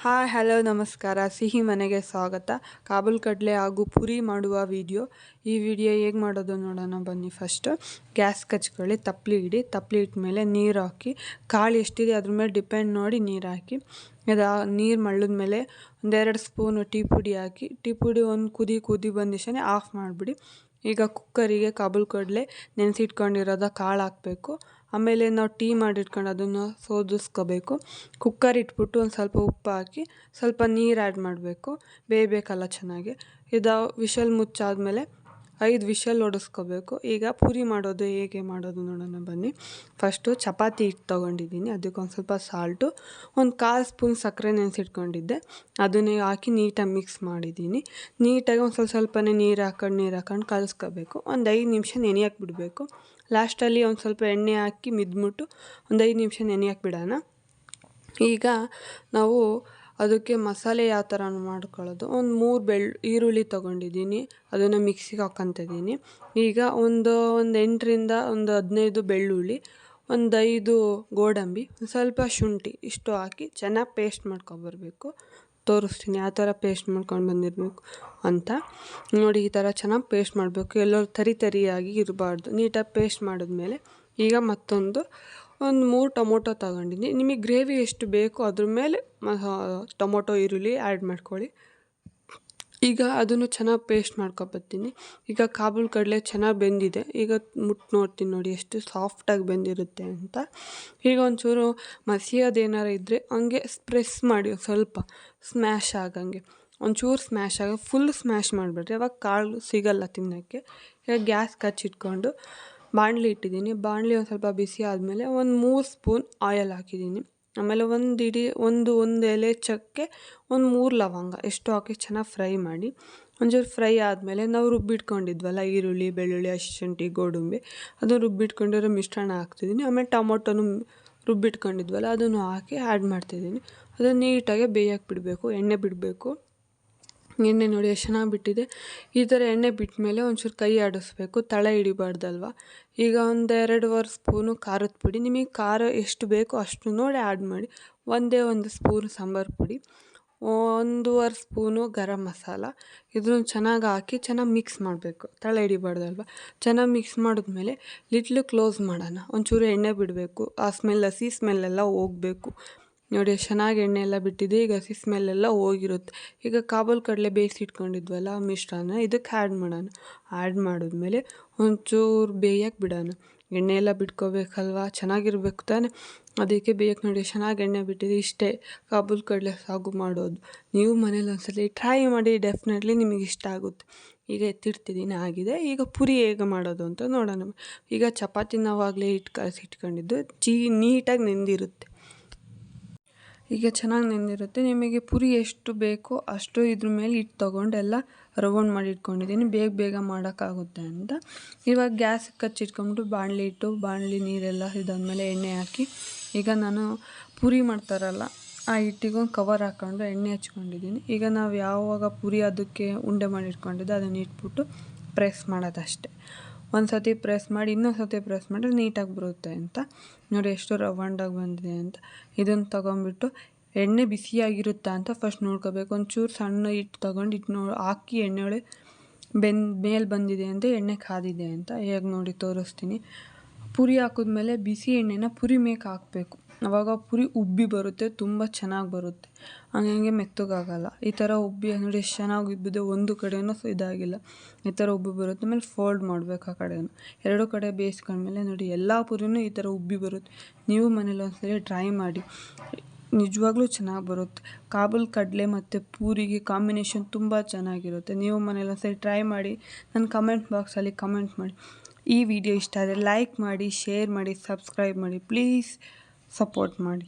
Hi, hello, ನಮಸ್ಕಾರ. ಸಿಹಿ ಮನೆಗೆ ಸ್ವಾಗತ. ಕಾಬೂಲ್ ಕಡಲೆ ಹಾಗೂ ಪುರಿ ಮಾಡುವ ವಿಡಿಯೋ. ಈ ವಿಡಿಯೋ ಹೇಗೆ ಮಾಡೋದು ನೋಡೋಣ. ಬನ್ನಿ ಫಸ್ಟ್ ಗ್ಯಾಸ್ ಕಚ್ಕೊಳ್ಳಿ ತಪ್ಪಲಿ ಇಡಿ. ತಪ್ಪಲಿ ಇಟ್ಟ ಮೇಲೆ ನೀರು ಹಾಕಿ, ಕಾಳು ಎಷ್ಟಿದೆ ಅದ್ರ ಮೇಲೆ ಡಿಪೆಂಡ್ ನೋಡಿ ನೀರು ಹಾಕಿ. ಅದು ನೀರು ಮಳ್ಳದ ಮೇಲೆ ಒಂದೆರಡು ಸ್ಪೂನು ಟೀ ಪುಡಿ ಹಾಕಿ. ಟೀ ಪುಡಿ ಒಂದು ಕುದಿ ಕುದಿ ಬಂದಿಷ್ಟೇ ಆಫ್ ಮಾಡಿಬಿಡಿ. ಈಗ ಕುಕ್ಕರಿಗೆ ಕಾಬೂಲ್ ಕಡಲೆ ನೆನೆಸಿಟ್ಕೊಂಡಿರೋದ ಕಾಳು ಹಾಕಬೇಕು. ಆಮೇಲೆ ನಾವು ಟೀ ಮಾಡಿಟ್ಕೊಂಡು ಅದನ್ನು ಸೋದಿಸ್ಕೋಬೇಕು. ಕುಕ್ಕರ್ ಇಟ್ಬಿಟ್ಟು ಒಂದು ಸ್ವಲ್ಪ ಉಪ್ಪು ಹಾಕಿ ಸ್ವಲ್ಪ ನೀರು ಆ್ಯಡ್ ಮಾಡಬೇಕು. ಬೇಯಬೇಕಲ್ಲ ಚೆನ್ನಾಗಿ. ಇದು ವಿಷಲ್ ಮುಚ್ಚಾದಮೇಲೆ ಐದು ವಿಷಲ್ ಹೊಡೆಸ್ಕೋಬೇಕು ಈಗ ಪೂರಿ ಮಾಡೋದು ಹೇಗೆ ಮಾಡೋದು ನೋಡೋಣ ಬನ್ನಿ. ಫಸ್ಟು ಚಪಾತಿ ಹಿಟ್ಟು ತೊಗೊಂಡಿದ್ದೀನಿ. ಅದಕ್ಕೊಂದು ಸ್ವಲ್ಪ ಸಾಲ್ಟು, ಒಂದು ಕಾಲು ಸ್ಪೂನ್ ಸಕ್ಕರೆ ನೆನೆಸಿಟ್ಕೊಂಡಿದ್ದೆ. ಅದನ್ನೇ ಹಾಕಿ ನೀಟಾಗಿ ಮಿಕ್ಸ್ ಮಾಡಿದ್ದೀನಿ. ನೀಟಾಗಿ ಒಂದು ಸ್ವಲ್ಪ ಸ್ವಲ್ಪನೇ ನೀರು ಹಾಕೊಂಡು ನೀರು ಹಾಕೊಂಡು ಕಲಸ್ಕೋಬೇಕು. ಒಂದು ಐದು ನಿಮಿಷ ನೆನೆಯಕ್ಕೆ ಬಿಡಬೇಕು. ಲಾಸ್ಟಲ್ಲಿ ಒಂದು ಸ್ವಲ್ಪ ಎಣ್ಣೆ ಹಾಕಿ ಮಿದ್ಬಿಟ್ಟು ಒಂದು ಐದು ನಿಮಿಷ ನೆನೆಯಕ್ಕೆ ಬಿಡೋಣ. ಈಗ ನಾವು ಅದಕ್ಕೆ ಮಸಾಲೆ ಯಾವ ಥರ ಮಾಡ್ಕೊಳ್ಳೋದು. ಒಂದು ಮೂರು ಬೆಳ್, ಈರುಳ್ಳಿ ತೊಗೊಂಡಿದ್ದೀನಿ. ಅದನ್ನು ಮಿಕ್ಸಿಗೆ ಹಾಕ್ಕೊತಿದ್ದೀನಿ ಈಗ ಒಂದು ಒಂದು ಎಂಟರಿಂದ ಒಂದು ಹದಿನೈದು ಬೆಳ್ಳುಳ್ಳಿ, ಒಂದು ಐದು ಗೋಡಂಬಿ ಸ್ವಲ್ಪ ಶುಂಠಿ ಇಷ್ಟು ಹಾಕಿ ಚೆನ್ನಾಗಿ ಪೇಸ್ಟ್ ಮಾಡ್ಕೊಬರ್ಬೇಕು ತೋರಿಸ್ತೀನಿ ಯಾವ ಥರ ಪೇಸ್ಟ್ ಮಾಡ್ಕೊಂಡು ಬಂದಿರಬೇಕು ಅಂತ. ನೋಡಿ ಈ ಥರ ಚೆನ್ನಾಗಿ ಪೇಸ್ಟ್ ಮಾಡಬೇಕು. ಎಲ್ಲರೂ ತರಿ ತರಿಯಾಗಿ ಇರಬಾರ್ದು. ನೀಟಾಗಿ ಪೇಸ್ಟ್ ಮಾಡಿದ್ಮೇಲೆ ಈಗ ಮತ್ತೊಂದು ಒಂದು ಮೂರು ಟೊಮೊಟೊ ತಗೊಂಡಿದ್ದೀನಿ ನಿಮಗೆ ಗ್ರೇವಿ ಎಷ್ಟು ಬೇಕೋ ಅದ್ರ ಮೇಲೆ ಟೊಮೊಟೊ, ಈರುಳ್ಳಿ ಆ್ಯಡ್ ಮಾಡ್ಕೊಳ್ಳಿ. ಈಗ ಅದನ್ನು ಚೆನ್ನಾಗಿ ಪೇಸ್ಟ್ ಮಾಡ್ಕೊಬತ್ತೀನಿ ಈಗ ಕಾಬೂಲ್ ಕಡಲೆ ಚೆನ್ನಾಗಿ ಬೆಂದಿದೆ. ಈಗ ಮುಟ್ಟು ನೋಡ್ತೀನಿ ನೋಡಿ ಎಷ್ಟು ಸಾಫ್ಟಾಗಿ ಬೆಂದಿರುತ್ತೆ ಅಂತ. ಈಗ ಒಂಚೂರು ಮಸಿಯೋದೇನಾರು ಇದ್ದರೆ ಹಂಗೆ ಪ್ರೆಸ್ ಮಾಡಿ ಸ್ವಲ್ಪ ಸ್ಮ್ಯಾಶ್ ಆಗಂಗೆ. ಒಂಚೂರು ಸ್ಮ್ಯಾಶ್ ಆಗ ಫುಲ್ ಸ್ಮ್ಯಾಶ್ ಮಾಡಬೇಡ್ರಿ. ಅವಾಗ ಕಾಳು ಸಿಗಲ್ಲ ತಿನ್ನೋಕ್ಕೆ. ಈಗ ಗ್ಯಾಸ್ ಕಚ್ಚಿಟ್ಕೊಂಡು ಬಾಣಲಿ ಇಟ್ಟಿದ್ದೀನಿ. ಬಾಣಲಿ ಒಂದು ಸ್ವಲ್ಪ ಬಿಸಿ ಆದಮೇಲೆ ಒಂದು ಮೂರು ಸ್ಪೂನ್ ಆಯಲ್ ಹಾಕಿದ್ದೀನಿ. ಆಮೇಲೆ ಒಂದು ಇಡೀ, ಒಂದು ಒಂದು ಎಲೆ ಚಕ್ಕೆ, ಒಂದು ಮೂರು ಲವಂಗ ಎಷ್ಟು ಹಾಕಿ ಚೆನ್ನಾಗಿ ಫ್ರೈ ಮಾಡಿ. ಒಂಚೂರು ಫ್ರೈ ಆದಮೇಲೆ ನಾವು ರುಬ್ಬಿಟ್ಕೊಂಡಿದ್ವಲ್ಲ ಈರುಳ್ಳಿ, ಬೆಳ್ಳುಳ್ಳಿ, ಹಸಿಶುಂಠಿ, ಗೋಡಂಬಿ ಅದು ರುಬ್ಬಿಟ್ಕೊಂಡಿರೋ ಮಿಶ್ರಣ ಹಾಕ್ತಿದ್ದೀನಿ. ಆಮೇಲೆ ಟೊಮೊಟೊನು ರುಬ್ಬಿಟ್ಕೊಂಡಿದ್ವಲ್ಲ ಅದನ್ನು ಹಾಕಿ ಆ್ಯಡ್ ಮಾಡ್ತಿದ್ದೀನಿ. ಅದನ್ನು ನೀಟಾಗಿ ಬೇಯಕ್ಕೆ ಬಿಡಬೇಕು, ಎಣ್ಣೆ ಬಿಡಬೇಕು. ಎಣ್ಣೆ ನೋಡಿ ಎಷ್ಟು ಚೆನ್ನಾಗಿ ಬಿಟ್ಟಿದೆ. ಈ ಥರ ಎಣ್ಣೆ ಬಿಟ್ಟ ಮೇಲೆ ಒಂಚೂರು ಕೈ ಆಡಿಸ್ಬೇಕು. ತಳ ಹಿಡಿಬಾರ್ದಲ್ವ? ಈಗ ಒಂದು ಎರಡೂವರೆ ಸ್ಪೂನು ಖಾರದ ಪುಡಿ. ನಿಮಗೆ ಖಾರ ಎಷ್ಟು ಬೇಕೋ ಅಷ್ಟು ನೋಡಿ ಆ್ಯಡ್ ಮಾಡಿ. ಒಂದೇ ಒಂದು ಸ್ಪೂನ್ ಸಾಂಬಾರು ಪುಡಿ. ಒಂದೂವರೆ ಸ್ಪೂನು ಗರಂ ಮಸಾಲ. ಇದನ್ನು ಚೆನ್ನಾಗಿ ಹಾಕಿ ಚೆನ್ನಾಗಿ ಮಿಕ್ಸ್ ಮಾಡಬೇಕು. ತಳ ಹಿಡಿಬಾರ್ದಲ್ವ? ಚೆನ್ನಾಗಿ ಮಿಕ್ಸ್ ಮಾಡಿದ್ಮೇಲೆ ಲಿಟ್ಲು ಕ್ಲೋಸ್ ಮಾಡೋಣ. ಒಂಚೂರು ಎಣ್ಣೆ ಬಿಡಬೇಕು. ಆ ಸ್ಮೆಲ್, ಹಸಿ ಸ್ಮೆಲ್ಲೆಲ್ಲ ಹೋಗಬೇಕು. ನೋಡಿ ಚೆನ್ನಾಗಿ ಎಣ್ಣೆ ಎಲ್ಲ ಬಿಟ್ಟಿದೆ ಈಗ ಹಸಿ ಸ್ಮೆಲ್ಲೆಲ್ಲ ಹೋಗಿರುತ್ತೆ. ಈಗ ಕಾಬೂಲ್ ಕಡಲೆ ಬೇಯಿಸಿ ಇಟ್ಕೊಂಡಿದ್ವಲ್ಲ ಮಿಶ್ರಣ ಇದಕ್ಕೆ ಆ್ಯಡ್ ಮಾಡೋಣ. ಆ್ಯಡ್ ಮಾಡಿದ್ಮೇಲೆ ಒಂಚೂರು ಬೇಯಕ್ಕೆ ಬಿಡೋಣ. ಎಣ್ಣೆ ಎಲ್ಲ ಬಿಟ್ಕೋಬೇಕಲ್ವ? ಚೆನ್ನಾಗಿರ್ಬೇಕು ತಾನೆ. ಅದಕ್ಕೆ ಬೇಯಕ್ಕೆ ನೋಡಿ ಚೆನ್ನಾಗಿ ಎಣ್ಣೆ ಬಿಟ್ಟಿದೆ ಇಷ್ಟೇ. ಕಾಬೂಲ್ ಕಡಲೆ ಸಾಗು ಮಾಡೋದು. ನೀವು ಮನೇಲಿ ಒಂದ್ಸಲಿ ಟ್ರೈ ಮಾಡಿ ಡೆಫಿನೆಟ್ಲಿ ನಿಮಗೆ ಇಷ್ಟ ಆಗುತ್ತೆ. ಈಗ ಎತ್ತಿಡ್ತಿದ್ದೀನಿ ಆಗಿದೆ. ಈಗ ಪುರಿ ಹೇಗೆ ಮಾಡೋದು ಅಂತ ನೋಡೋಣ. ಈಗ ಚಪಾತಿ ನಾವಾಗಲೇ ಕಲಸಿ ಇಟ್ಕೊಂಡಿದ್ದು ಚೀ, ನೀಟಾಗಿ ನೆಂದಿರುತ್ತೆ. ಈಗ ಚೆನ್ನಾಗಿ ನೆನೆದಿರುತ್ತೆ. ನಿಮಗೆ ಪುರಿ ಎಷ್ಟು ಬೇಕೋ ಅಷ್ಟು ಇದ್ರ ಮೇಲೆ ಇಟ್ಟು ತೊಗೊಂಡೆಲ್ಲ ರೌಂಡ್ ಮಾಡಿ ಇಟ್ಕೊಂಡಿದ್ದೀನಿ. ಬೇಗ ಬೇಗ ಮಾಡೋಕ್ಕಾಗುತ್ತೆ ಅಂತ. ಇವಾಗ ಗ್ಯಾಸ್ ಕಚ್ಚಿಟ್ಕೊಂಬಿಟ್ಟು ಬಾಣಲಿ ಇಟ್ಟು ಬಾಣಲಿ ನೀರೆಲ್ಲ ಇದಾದಮೇಲೆ ಎಣ್ಣೆ ಹಾಕಿ ಈಗ ನಾನು ಪುರಿ ಮಾಡ್ತಾರಲ್ಲ ಆ ಹಿಟ್ಟಿಗೊಂದು ಕವರ್ ಹಾಕ್ಕೊಂಡು ಎಣ್ಣೆ ಹಚ್ಕೊಂಡಿದ್ದೀನಿ. ಈಗ ನಾವು ಯಾವಾಗ ಪುರಿ ಅದಕ್ಕೆ ಉಂಡೆ ಮಾಡಿ ಇಟ್ಕೊಂಡಿದ್ದೆ ಅದನ್ನು ಇಟ್ಬಿಟ್ಟು ಪ್ರೆಸ್ ಮಾಡೋದಷ್ಟೆ. ಒಂದು ಸತಿ ಪ್ರೆಸ್ ಮಾಡಿ ಇನ್ನೊಂದು ಸತಿ ಪ್ರೆಸ್ ಮಾಡಿದ್ರೆ ನೀಟಾಗಿ ಬರುತ್ತೆ ಅಂತ. ನೋಡಿ ಎಷ್ಟು ರವಂಡಾಗಿ ಬಂದಿದೆ ಅಂತ. ಇದನ್ನು ತೊಗೊಂಬಿಟ್ಟು ಎಣ್ಣೆ ಬಿಸಿಯಾಗಿರುತ್ತಾ ಅಂತ ಫಸ್ಟ್ ನೋಡ್ಕೋಬೇಕು. ಒಂಚೂರು ಸಣ್ಣ ಹಿಟ್ಟು ತೊಗೊಂಡು ಹಿಟ್ಟು ನೋ, ಹಾಕಿ ಎಣ್ಣೆ ಒಳಗೆ ಬೆನ್ ಮೇಲೆ ಬಂದಿದೆ ಅಂತ ಎಣ್ಣೆ ಕಾದಿದೆ ಅಂತ. ಹೇಗೆ ನೋಡಿ ತೋರಿಸ್ತೀನಿ. ಪುರಿ ಹಾಕಿದ್ಮೇಲೆ ಬಿಸಿ ಎಣ್ಣೆನ ಪುರಿ ಮೇಕೆ ಹಾಕಬೇಕು. ಆವಾಗ ಪೂರಿ ಉಬ್ಬಿ ಬರುತ್ತೆ, ತುಂಬ ಚೆನ್ನಾಗಿ ಬರುತ್ತೆ. ಹಂಗೆ ಮೆತ್ತಗಾಗಲ್ಲ. ಈ ಥರ ಉಬ್ಬಿ ನೋಡಿ ಎಷ್ಟು ಚೆನ್ನಾಗಿ ಉಬ್ಬಿದೆ ಒಂದು ಕಡೆಯೂ ಇದಾಗಿಲ್ಲ. ಈ ಥರ ಉಬ್ಬಿ ಬರುತ್ತೆ, ಆಮೇಲೆ ಫೋಲ್ಡ್ ಮಾಡಬೇಕು ಆ ಕಡೆಯೂ ಎರಡು ಕಡೆ ಬೇಯಿಸ್ಕೊಂಡ್ಮೇಲೆ ನೋಡಿ, ಎಲ್ಲ ಪುರಿನೂ ಈ ಥರ ಉಬ್ಬಿ ಬರುತ್ತೆ. ನೀವು ಮನೇಲಿ ಒಂದ್ಸರಿ ಟ್ರೈ ಮಾಡಿ. ನಿಜವಾಗ್ಲೂ ಚೆನ್ನಾಗಿ ಬರುತ್ತೆ. ಕಾಬೂಲ್ ಕಡಲೆ ಮತ್ತು ಪೂರಿಗೆ ಕಾಂಬಿನೇಷನ್ ತುಂಬ ಚೆನ್ನಾಗಿರುತ್ತೆ. ನೀವು ಮನೇಲಿ ಒಂದ್ಸರಿ ಟ್ರೈ ಮಾಡಿ ನನ್ನ ಕಮೆಂಟ್ ಬಾಕ್ಸಲ್ಲಿ ಕಮೆಂಟ್ ಮಾಡಿ. ಈ ವಿಡಿಯೋ ಇಷ್ಟ ಆದರೆ ಲೈಕ್ ಮಾಡಿ ಶೇರ್ ಮಾಡಿ ಸಬ್ಸ್ಕ್ರೈಬ್ ಮಾಡಿ. ಪ್ಲೀಸ್ ಸಪೋರ್ಟ್ ಮಾಡಿ.